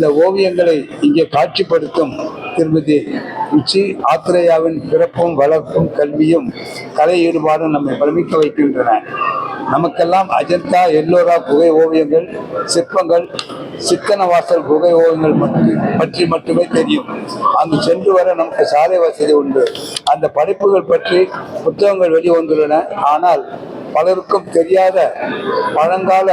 அந்த ஓவியங்களை இங்கே காட்சிப்படுத்தும் திருமதி உச்சி ஆத்திரேயாவின் பிறப்பும் வளர்ப்பும் கல்வியும் கலை ஈடுபாடும் நம்மை பிரமிக்க வைக்கின்றன. நமக்கெல்லாம் அஜந்தா எல்லோரா குகை ஓவியங்கள் சிற்பங்கள் சித்தனவாசல் குகை ஓவியங்கள் மட்டும் பற்றி மட்டுமே தெரியும். அங்கு சென்று வர நமக்கு சாலை வசதி உண்டு. அந்த படைப்புகள் பற்றி புத்தகங்கள் வெளிவந்துள்ளன. ஆனால் பலருக்கும் தெரியாத பழங்கால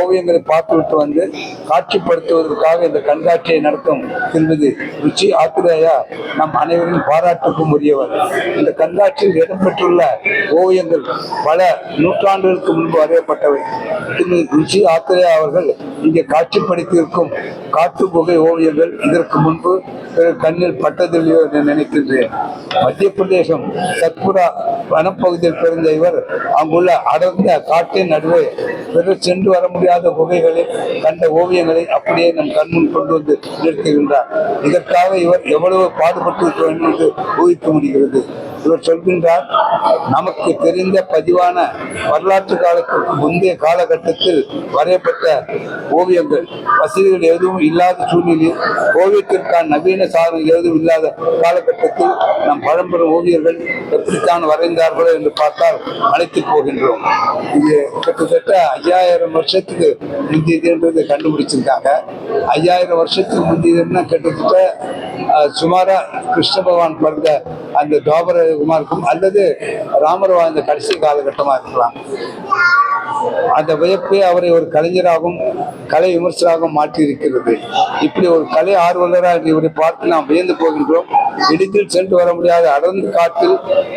ஓவியங்களை பார்த்துவிட்டு வந்து காட்சிப்படுத்துவதற்காக இந்த கண்காட்சியை நடத்தும் திருமதி ருச்சி ஆத்திரேயா நம் அனைவரின் பாராட்டுக்கும் உரியவர். இந்த கண்காட்சியில் இடம்பெற்றுள்ள ஓவியங்கள் பல நூற்றாண்டுகளுக்கு முன்பு வரையப்பட்டவை. திருமதி ருச்சி ஆத்திரேயா அவர்கள் இங்கே காட்சிப்படுத்தியிருக்கும் காட்டு புகை ஓவியங்கள் இதற்கு முன்பு கண்ணில் பட்டதில்லையோ என்று நினைக்கின்றேன். மத்திய பிரதேசம் சத்புரா வனப்பகுதியில் பிறந்த இவர் அங்குள்ள அடர்ந்த காட்டின் நடுவே பிறர் சென்று வர முடியாத குகைகளில் கண்ட ஓவியங்களை அப்படியே நம் கண்முன் கொண்டு வந்து நிறுத்துகின்றார். இதற்காக இவர் எவ்வளவு பாடுபட்டு இருக்க வேண்டும் என்று ஊகிக்க முடிகிறது. இவர் சொல்கின்றார் நமக்கு தெரிந்த பதிவான வரலாற்று காலத்திற்கு முந்தைய காலகட்டத்தில் வரையப்பட்ட ஓவியங்கள். வசதிகள் எதுவும் இல்லாத சூழ்நிலையில் ஓவியத்திற்கான நவீன சாதனங்கள் எதுவும் இல்லாத காலகட்டத்தில் நம் பழம்பெரும் ஓவியர்கள் எப்படித்தான் வரைந்தார்களோ என்று பார்த்தால் அழைத்து போகின்றோம். இது கிட்டத்தட்ட ஐயாயிரம் வருஷத்துக்கு முந்தியது என்றது கண்டுபிடிச்சிருக்காங்க. ஐயாயிரம் வருஷத்துக்கு முந்தியதுன்னா கிட்டத்தட்ட சுமாராக சுமாரா கிருஷ்ண பகவான் பிறந்த அந்த துவாபர இருக்கும் அல்லது ராமர் வாழ்ந்த கடைசி காலகட்டமா இருக்கலாம். அந்த வியப்பு அவரை ஒரு கலைஞராகவும் கலை விமர்சனாகவும் மாற்றி இருக்கிறது இப்படி ஒரு கலை ஆர்வலராக இவரை பார்த்து நாம் வியந்து போகின்றோம். எளிதில் சென்று வர முடியாத அடர்ந்த காட்டில்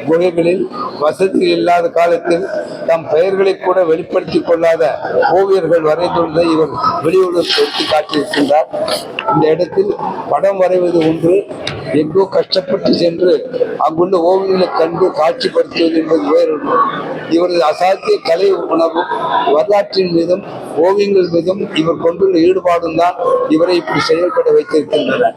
குகைகளில் வசதி இல்லாத காலத்தில் தம் பெயர்களை கூட வெளிப்படுத்திக் கொள்ளாத ஓவியர்கள் வரைந்துள்ளதை இவர் வெளியுடன் எடுத்து காட்டியிருக்கின்றார். இந்த இடத்தில் படம் வரைவது ஒன்று எங்கோ கஷ்டப்பட்டு சென்று அங்குள்ள ஓவியங்களை கண்டு காட்சிப்படுத்துவது என்பது வேறு. இவரது அசாத்திய கலை உணர்வும் வரலாற்றின் மீதும் ஓவியங்கள் மீதும் இவர் கொண்டுள்ள ஈடுபாடும் தான் இவரை இப்படி செயல்பட வைத்திருக்கின்றன.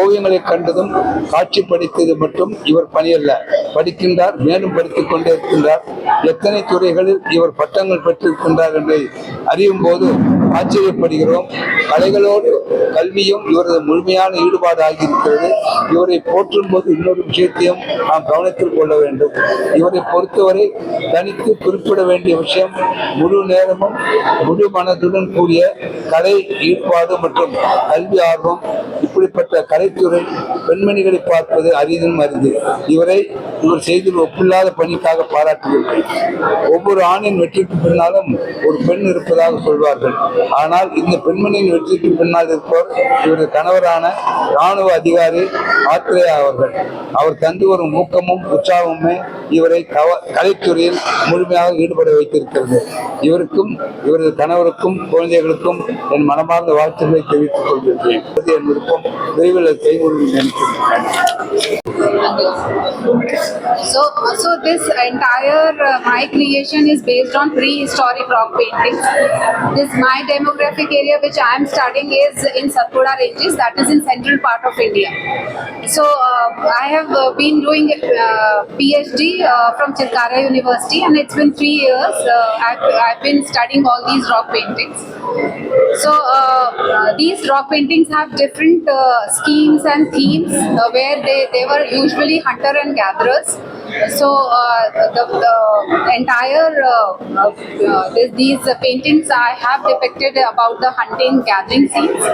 ஓவியங்களை கண்டதும் காட்சிப்படுத்தியது மட்டும் இவர் பணியல்ல. படிக்கின்றார் மேலும் படித்துக் கொண்டே இருக்கின்றார் எத்தனை துறைகளில் இவர் பட்டங்கள் பெற்றிருக்கின்றார் என்பதை அறியும் போது ஆச்சரியப்படுகிறோம். கலைகளோடு கல்வியும் இவரது முழுமையான ஈடுபாடு ஆகியிருக்கிறது இவரை போற்றும் போது இன்னொரு விஷயத்தையும் நாம் கவனத்தில் கொள்ள வேண்டும். இவரை பொறுத்தவரை தனித்து குறிப்பிட வேண்டிய விஷயம் முழு நேரமும் முழு மனதுடன் கூடிய கலை ஈடுபாடு மற்றும் கல்வி ஆர்வம். இப்படிப்பட்ட கலைத்துறை பெண்மணிகளை பார்ப்பது அரிதும் அரிது. இவரை இவர் செய்து ஒப்பில்லாத பணிக்காக பாராட்டுகிறேன். ஒவ்வொரு ஆணின் வெற்றிக்கு பின்னாலும் ஒரு பெண் இருப்பதாக சொல்வார்கள். ஆனால் இந்த பெண்மணியின் வெற்றிக்கு பின்னால் இருப்பவர் இவரது கணவரான ராணுவ அதிகாரி ஆத்ரேயா அவர்கள். அவர் தந்து வரும் ஊக்கமும் உற்சாகமுமே இவரை கவ கலைத்துறையில் முழுமையாக ஈடுபட வைத்திருக்கிறது. இவருக்கும் இவரது கணவருக்கும் குழந்தைகளுக்கும் என் மனமார்ந்த வாழ்த்துக்களை தெரிவித்துக் கொள்கின்றேன். இது என் விருப்பம் விரைவில் அது நினைக்கிறேன். So, so this entire uh, my creation is based on prehistoric rock paintings. This my demographic area which I am studying is in Satpura ranges, that is in central part of India. So uh, I have uh, been doing uh, PhD uh, from Chilkara University, and it's been three years. Uh, I've, I've been studying all these rock paintings. So uh, uh, these rock paintings have different uh, schemes and themes uh, where they, they were usually hunter and gatherers. So uh, the, the entire uh, uh, this, these paintings I have depicted about the hunting gathering scenes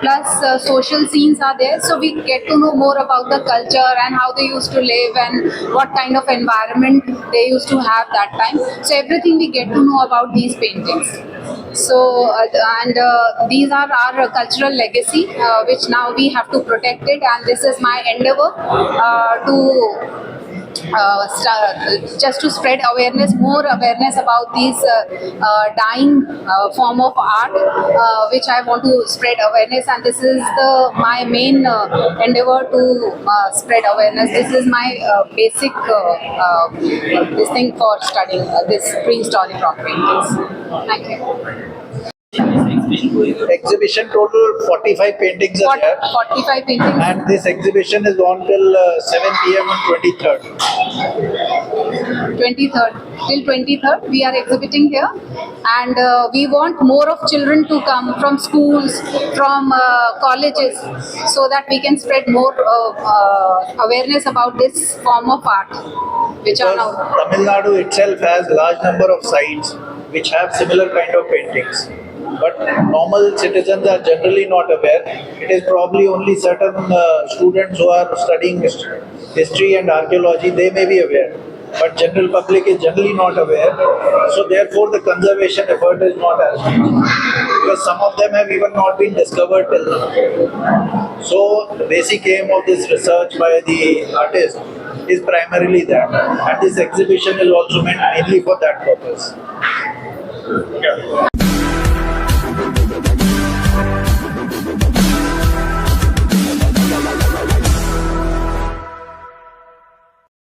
plus social scenes are there. So we get to know more about the culture and how they used to live and what kind of environment they used to have that time. So everything we get to know about these paintings. So, and these are our cultural legacy, which now we have to protect it, and this is my endeavor uh, to. Uh, st- just to spread awareness, more awareness about these uh, uh, dying uh, form of art, uh, which I want to spread awareness, and this is the my main uh, endeavor to spread awareness. This is my basic this thing for studying this prehistoric rock paintings. Thank you. Exhibition total 45 paintings are there 45 paintings. and this exhibition is on till uh, 7 pm on 23rd 23rd. Till 23rd, we are exhibiting here, and uh, we want more of children to come from schools, from uh, colleges, so that we can spread more uh, uh, awareness about this form of art, which are Because now. Tamil Nadu itself has large number of sites which have similar kind of paintings. But normal citizens are generally not aware. It is probably only certain uh, students who are studying history and archaeology, they may be aware. But general public is generally not aware. So therefore the conservation effort is not as much. Because some of them have even not been discovered till now. So the basic aim of this research by the artist is primarily that. And this exhibition is also meant mainly for that purpose.